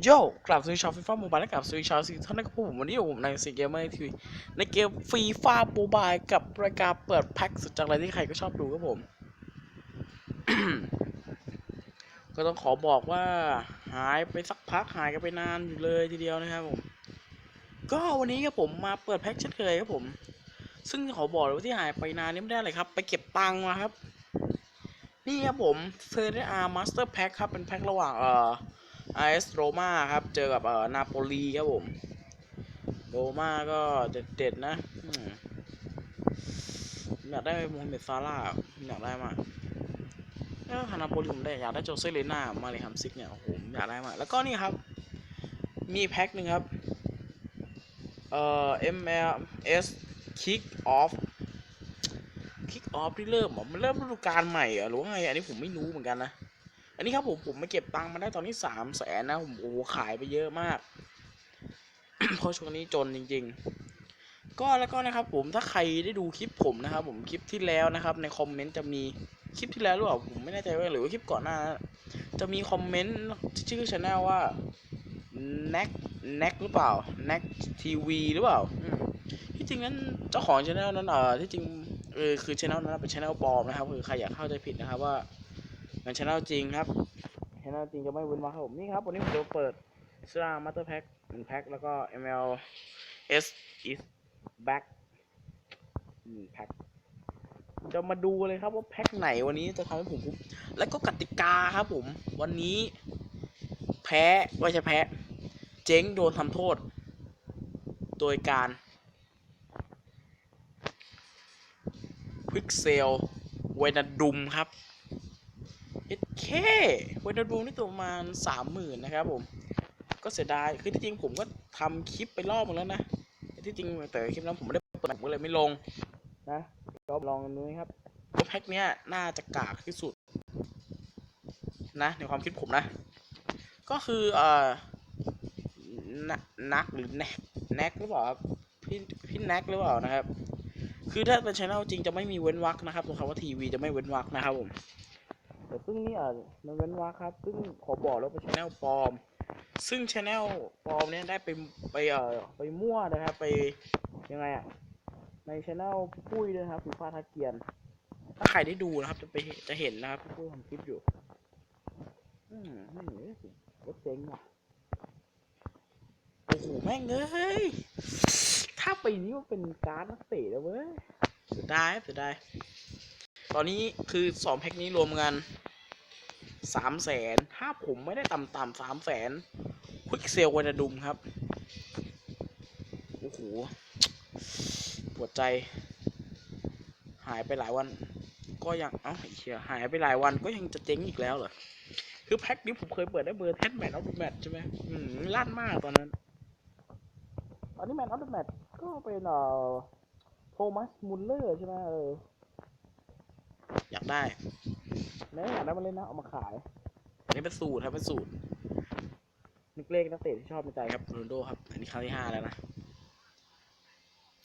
โยกลับสู่ชาวฟีฟ่าโมบายและกลับสู่ชาวซีท่านนะครับผมวันนี้อยู่ผมในซีเกมเมอร์ทีวีในเกมฟีฟ่าโมบายกับรายการเปิดแพ็คสุดจังไรที่ใครก็ชอบดูครับผม ก็ต้องขอบอกว่าหายไปสักพักหายกันไปนานอยู่เลยทีเดียวนะครับผม ก็วันนี้ครับผมมาเปิดแพ็คเช่นเคยครับผม ซึ่งขอบอกเลยว่าที่หายไปนานนี่ไม่ได้เลยครับ ไปเก็บตังค์มาครับ นี่ครับผมเซเรียอาร์มาสเตอร์แพ็คครับเป็นแพ็คระหว่างเอ่อ ไอเอสโรมาครับ เจอกับเอ่อนาโปลีครับผม โรมาก็เด็ดๆนะอยากได้โมฮัมเหม็ดซาร่าอยากได้มากแล้วฮานาโปลีผมได้อยากได้โจเซเลน่ามาเลยฮัมซิกเนี่ยโอ้โหผมอยากได้มากแล้วก็นี่ครับ มีแพ็คหนึ่งครับ เอ่อ MLS Kick Off Kick Off ที่เริ่มหรอมันเริ่มฤดูกาลใหม่หรอหรือว่าไงอันนี้ผมไม่รู้เหมือนกันนะ นนี้ครับผมผมมาเก็บตังค์มาได้ตอนนี้สามแสนนะผมโอ้โหขายไปเยอะมาก เพราะช่วงนี้จนจริง ๆ ก็แล้วก็นะครับผมถ้าใครได้ดูคลิปผมนะครับผมคลิปที่แล้วนะครับ ในคอมเมนต์จะมีคลิปที่แล้วหรือเปล่าผมไม่แน่ใจว่าหรือว่าคลิปก่อนหน้า จะมีคอมเมนต์ที่ชื่อช anel ว่า neck neck หรือเปล่า neck tv หรือเปล่าที่จริงนั้นเจ้าของช anel นั้นเออที่จริงเออคือช anel นั้นเป็นช anel ปลอมนะครับคือใครอยากเข้าใจผิดนะครับว่า มันช anel จริงครับช anel จริงจะไม่เว้นวรรครับผมนี่ครับวันนี้ผมจะเปิดเสื้อมาสเตอร์แพ็คหนึ่งแพ็คแล้วก็ ml s is back หนึ่งแพ็คจะมาดูเลยครับว่าแพ็คไหนวันนี้จะทำให้ผมคุ้มแล้วก็กติกาครับผม วันนี้ แพ้ไม่ใช่แพ้ เจ๊งโดนทำโทษ โดยการควิกเซลเวนาดุมครับ เอ็ดเคเวนาดุมนี่ตัวประมาณสามหมื่นนะครับผม ก็เสียดาย คือที่จริงผมก็ทำคลิปไปรอบหนึงแล้วนะแต่ที่จริงแต่คลิปนั้นผมไม่ได้เปิดผมก็เลยไม่ลงนะก็ลองดูนะครับแพ็คเนี้ยน่าจะกากที่สุด นะ ในความคิดผมนะ ก็คือเอ่อนักนักหรือแนกแนกหรือเปล่าพี่พี่แนกหรือเปล่านะครับ คือถ้าเป็นช anel จริงจะไม่มีเว้นวรรคนะครับตรงคำว่าทีวีจะไม่เว้นวรรคนะครับผม แต่ซึ่งนี่อะมันเว้นวรรคครับ ซึ่งขอบอกแล้วเป็นช anel ปลอม ซึ่งช anel ปลอมเนี่ยได้ไปไปเอ่อไปมั่วนะครับ ไปยังไงอะในช anel พี่ปุ้ยด้วยนะครับพี่ฟ้าทักเกียน ถ้าใครได้ดูนะครับ จะไปจะเห็นนะครับปุ้ยทำคลิปอยู่ อืมไม่เหนือสิรถเจ๊งว่ะโอ้โหแม่งเอ้ยถ้าปีนี้มันเป็นการ์ดนักเตะแล้วเว้ยเสียดายเสียดายตอนนี้คือสองแพ็คนี้รวมกัน สามแสนถ้าผมไม่ได้ต่ำๆสามแสนควิกเซลวันดุมครับ โอ้โห ปวดใจ หายไปหลายวัน ก็ยัง เอ้าเชี่ยหายไปหลายวันก็ยังจะเจ๊งอีกแล้วเหรอ คือแพ็คนี้ผมเคยเปิดได้เบอร์เทนแมทออฟเดอะแมทใช่ไหมอืมลั่นมากตอนนั้น ตอนนี้แมทออฟเดอะแมทก็เป็นเอ่อโทมัสมุลเลอร์ใช่ไหมเออ อยากได้แม้อยากได้มาเล่นนะเอามาขายอันนี้เป็นสูตรครับเป็นสูตรนึกเลขนักเตะที่ชอบในใจครับโรนลโดครับ อันนี้ครั้งที่ห้าแล้วนะ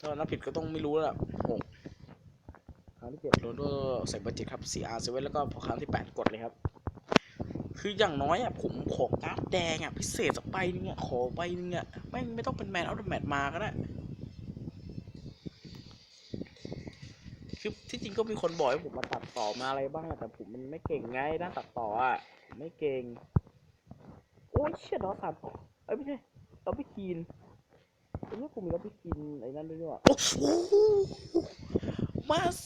ถ้านับผิดก็ต้องไม่รู้แล้วล่ะหกครั้งที่เจ็ดโรนลโดใส่เบอร์เจ็ดครับ CR 7 แล้วก็พอครั้งที่แปดกดเลยครับ คืออย่างน้อยอะผมขอการ์ดแดงอะพิเศษสักใบนึงอะขอใบนึงอะไม่งไม่ต้องเป็นแมนเอาแมทมาก็ได้ คือที่จริงก็มีคนบอกให้ผมมาตัดต่อมาอะไรบ้างอะแต่ผมมันไม่เก่งไงด้านตัดต่ออะผมไม่เก่ง โอ้ยเชี่ยดอสามเอ้ยไม่ใช่เราไปกินไอ้เนี่ยผมมีเราไปกินไอ้นั่นด้วยนี่หว่าโอ้โหมาส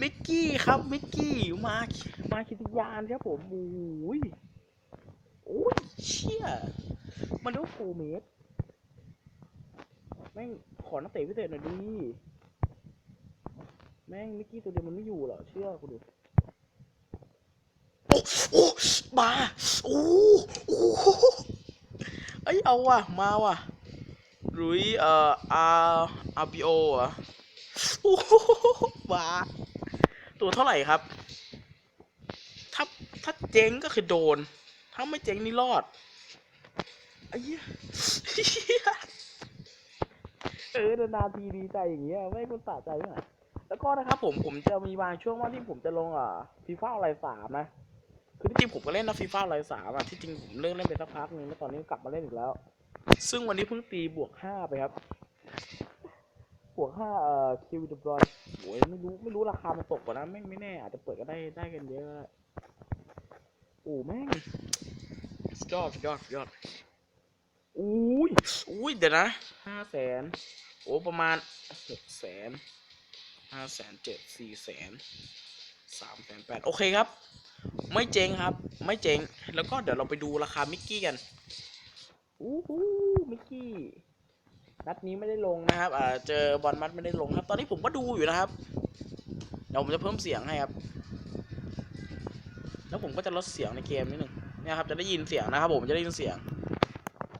มิกกี้ครับมิกกี้มามาคิติยานครับผมโอ้ยโอ้ยเชี่ยมันต้องโฟเมตรแม่งขอนักเตะพิเศษหน่อยดิแม่งมิกกี้ตัวเดียวมันไม่อยู่หรอเชื่อกูดิโอ้โอ้มาโอ้โอ้เอ้ยเอาว่ะมาว่ะรุยเอ่ออาร์อาร์บีโออะโอ้โหมาตัวเท่าไหร่ครับ ถ้าถ้าเจ๊งก็คือโดน ถ้าไม่เจ๊งนี่รอดไอ้เหี้ยเออนานๆทีดีใจอย่างเงี้ยไม่คุณสะใจเท่าไหร่ แล้วก็นะครับผมผมจะมีบางช่วงว่าที่ผมจะลงอะฟีฟ่าอะไรสามนะคือที่จริงผมก็เล่นนะฟีฟ่าร้อยสามอะที่จริงผมเลิกเล่นไปสักพักหนึงแล้วตอนนี้กลับมาเล่นอีกแล้ว ซึ่งวันนี้เพิ่งตีบวกห้าไปครับบวกห้าเอ่อคิวเดบรอยโอ้ยไม่รู้ไม่รู้ราคามันตกกว่านะไม่ไม่แน่ อาจจะเปิดก็ได้ได้กันเยอะก็ได้โอ้แม่งสุดยอดสุดยอดสุดยอดอุ้ยอุ้ยเดี๋ยวนะห้าแสนโอ้ประมาณหกแสน ห้าแสนเจ็ดสี่แสนสามแสนแปดโอเคครับ ไม่เจ๊งครับ ไม่เจ๊ง แล้วก็เดี๋ยวเราไปดูราคามิกกี้กันอู้หูมิกกี้นัดนี้ไม่ได้ลงนะครับอ่าเจอบอลมัดไม่ได้ลงครับ ตอนนี้ผมก็ดูอยู่นะครับ เดี๋ยวผมจะเพิ่มเสียงให้ครับ แล้วผมก็จะลดเสียงในเกมนิดนึงเนี่ยครับ จะได้ยินเสียงนะครับ ผมจะได้ยินเสียง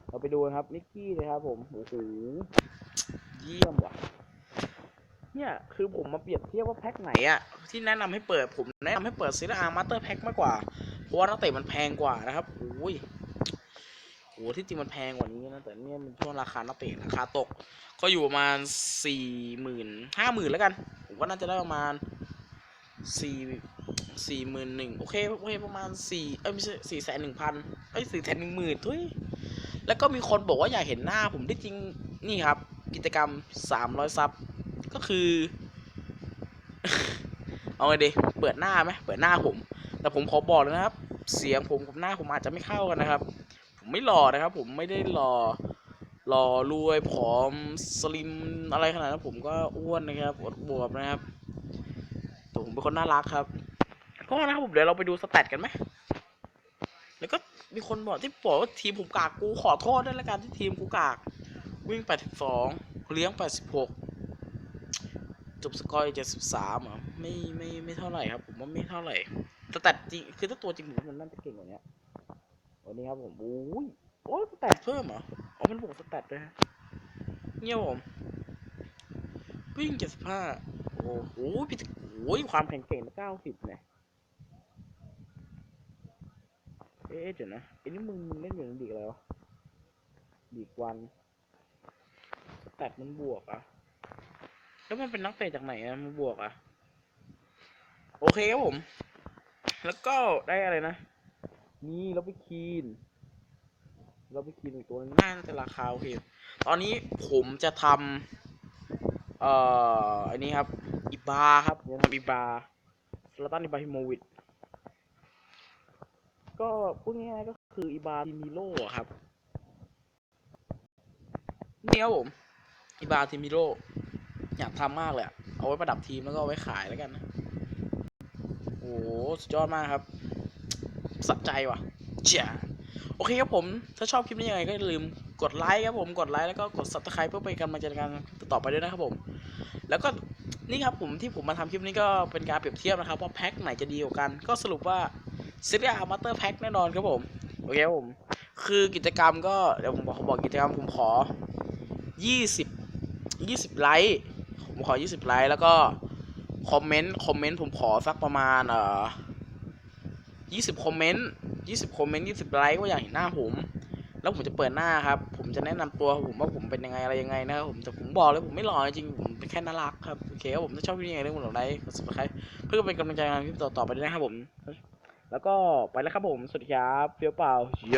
เราไปดูครับนิกกี้นะครับ ผมโอ้โหเยี่ยมว่ะ เนี่ยคือผมมาเปรียบเทียบว่าแพ็คไหนอะที่แนะนำให้เปิดผมแนะนำให้เปิดซีรีส์อาร์มาสเตอร์แพ็คมากกว่า เพราะว่านักเตะมันแพงกว่านะครับโอ้ยโหที่จริงมันแพงกว่านี้นะแต่เนี่ยมันช่วงราคานักเตะราคาตก ก็อยู่ประมาณสี่หมื่นห้าหมื่นแล้วกัน ผมว่าน่าจะได้ประมาณสี่สี่หมื่นหนึ่งโอเคโอเคประมาณสี่เอ้ยไม่ใช่สี่แสนหนึ่งพันเอ้ยสี่แสนหนึ่งหมื่นทุยแล้วก็มีคนบอกว่าอยากเห็นหน้าผมที่จริงนี่ครับ กิจกรรมสามร้อยซับ ก็คือ เอาไงดีเปิดหน้าไหมเปิดหน้าผม แต่ผมขอบอกเลยนะครับ เสียงผมกับหน้าผมอาจจะไม่เข้ากันนะครับ ผมไม่หล่อนะครับ ผมไม่ได้หล่อหล่อรวยผอมสลิมอะไรขนาดนั้นผมก็อ้วนนะครับอวบวบนะครับแต่ผมเป็นคนน่ารักครับก็นะครับผมเดี๋ยวเราไปดูสแตทกันไหมแล้วก็มีคนบอกที่บอกว่าทีมผมกากกูขอโทษด้วยละกันที่ทีมกูกาก วิ่ง 82 เลี้ยง 86 จบสกอร์73อะไม่ไม่ไม่เท่าไหร่ครับ ผมว่าไม่เท่าไหร่สแตทจริงคือถ้าตัวจริงผมมันน่าจะเก่งกว่านี้วันนี้ครับผมโอ้ยโอ้ยสแตทเพิ่มเหรออ๋อมันบวกสแตทด้วยฮะเนี่ยผมวิ่งเจ็ดสิบห้าโอ้โหพี่โอ้ยความแข็งเก่งเก้าสิบเนี่ยเอ๊ะเดี๋ยวนะไอ้นี่มึงเล่นอยู่ในดีกอะไรวะดีกวันสแตทมันบวกอะ แล้วมันเป็นนักเตะจากไหนอะมันบวกอะโอเคครับผม แล้วก็ได้อะไรนะ นี่เราไปคีน เราไปคีนอีกตัวนึงน่าจะราคาโอเค ตอนนี้ผมจะทำเอ่อ อันนี้ครับ อิบาครับผมจะทำอิบาสลาตันอิบราฮิโมวิชก็พูดง่ายๆก็คืออิบาทิมิโร่อะครับ นี่ครับผม อิบาทิมิโร่ อยากทำมากเลยเอาไว้ประดับทีมแล้วก็เอาไว้ขายแล้วกันนะโอ้โหสุดยอดมากครับสะใจว่ะเจ้าโอเคครับผม ถ้าชอบคลิปนี้ยังไงก็อย่าลืมกดไลค์ครับผม กดไลค์แล้วก็กด subscribe เพื่อเป็นกำลังใจในการต่อไปด้วยนะครับผม แล้วก็นี่ครับผมที่ผมมาทำคลิปนี้ก็เป็นการเปรียบเทียบนะครับว่าแพ็คไหนจะดีกว่ากัน ก็สรุปว่าซีรีส์อาร์มาเตอร์แพ็คแน่นอนครับผม โอเคครับผม คือกิจกรรมก็เดี๋ยวผมบอกบอกกิจกรรมผมขอ 20 20 ไลค์ ผมขอ 20 ไลค์ แล้วก็คอมเมนต์ คอมเมนต์ผมขอสักประมาณ เอ่อ 20 คอมเมนต์ 20 คอมเมนต์ 20 ไลค์ว่าอยากเห็นหน้าผม แล้วผมจะเปิดหน้าครับ ผมจะแนะนำตัวผมว่าผมเป็นยังไงอะไรยังไงนะครับผม แต่ผมบอกเลยผมไม่หล่อจริง ผมเป็นแค่น่ารักครับ โอเคครับผมถ้าชอบวิดีโอยังไงเรื่องหลงไลค์กด subscribe เพื่อเป็นกำลังใจในคลิปต่อๆไปด้วยนะครับผม แล้วก็ไปแล้วครับผม สวัสดีครับ เฟี้ยวเปล่า